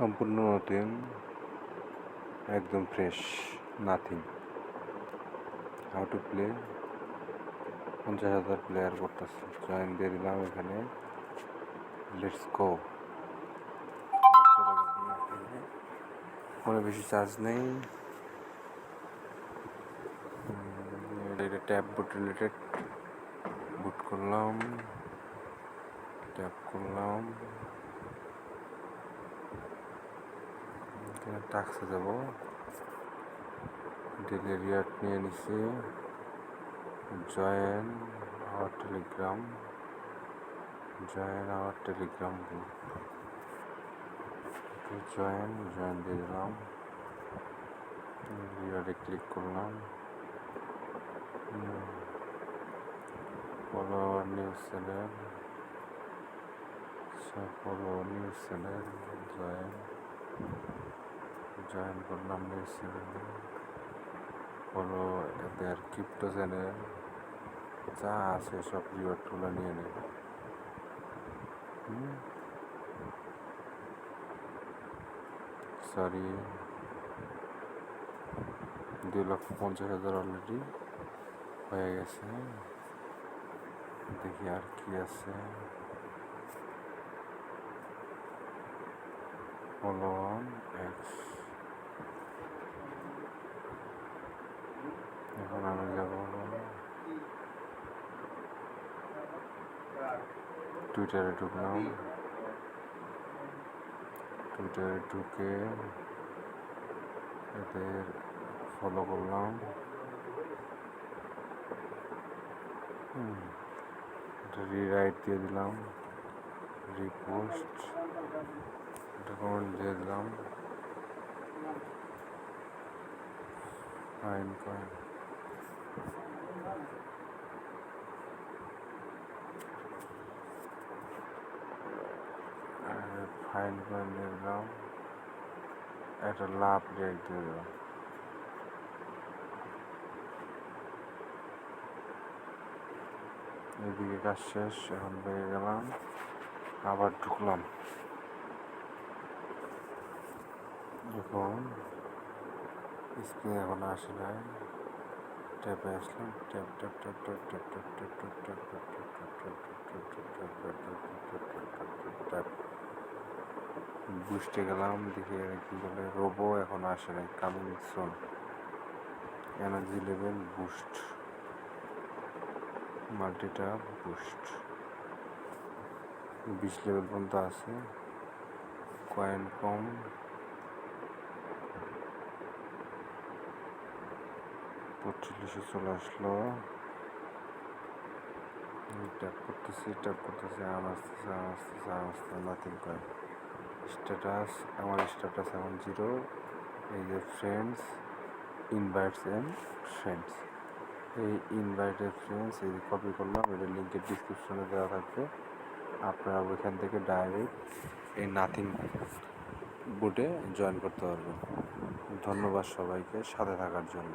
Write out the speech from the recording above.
সম্পূর্ণ নতুন একদম fresh nothing how to play পঞ্চাশ হাজার প্লেয়ার করতেছে। জয়েন দিয়ে দিলাম এখানে। লেটস গো ফোনে বেশি চার্জ নেই। এটা ট্যাব বুট রিলেটেড বুট করলাম। ট্যাপ করলাম। এখানে টাক্সে যাব। ডেলিরিয়াট নিয়ে নিছি। Join our Telegram. Join our Telegram group join join দিয়ে দিলাম। রিয়ারে ক্লিক করলাম। Follow news channel follow news channel join. Join করলাম চ্যানেলে ফলো এদের ক্রিপ্টো চ্যানেল যা আছে সব রিওয়ার্ডগুলো নিয়ে নেব। সরি দুই লক্ষ পঞ্চাশ হাজার অলরেডি হয়ে গেছে। দেখি আর কি আছে। ফলো অন এক্স এখন আমি যাব টুইটারে ঢুকলাম। টুইটারে ঢুকে এদের ফলো করলাম। রিরাইট দিয়ে দিলাম। রিপোস্ট কমেন্ট দিয়ে দিলাম। ফাইন কয়েন ফাইন কয়েন দিয়ে দিলাম একটা লাভ রেট দিয়ে দিলাম এদিকে কাজ শেষ এখন বেরিয়ে গেলাম আবার ঢুকলাম এখন স্ক্রিনে এখন আসে নাই ট্যাপে আসলাম tap tap tap tap tap tap tap tap tap tap tap tap tap tap tap বুস্টে গেলাম, দেখে কি বলে, রোবো এখন আসে নাই coming soon energy level boost মাল্টিটা boost বিশ লেভেল পর্যন্ত আছে। কয়েন কম পঁচিশে চলে আসলো। ট্যাপ করতেছি ট্যাপ করতেছি, আম আসতেছে আম আসতেছে আম আসতেছে নাথিং কয়েন স্ট্যাটাস আমার স্ট্যাটাস এখন জিরো এই যে ফ্রেন্ডস ইনভাইটস অ্যান্ড ফ্রেন্ডস এই ইনভাইটেড ফ্রেন্ডস এই কপি করলাম এটা লিঙ্কের ডিসক্রিপশনে দেওয়া থাকবে। আপনারা ওইখান থেকে ডাইরেক্ট এই নাথিং বুটে জয়েন করতে পারবেন। ধন্যবাদ সবাইকে, সাথে থাকার জন্য।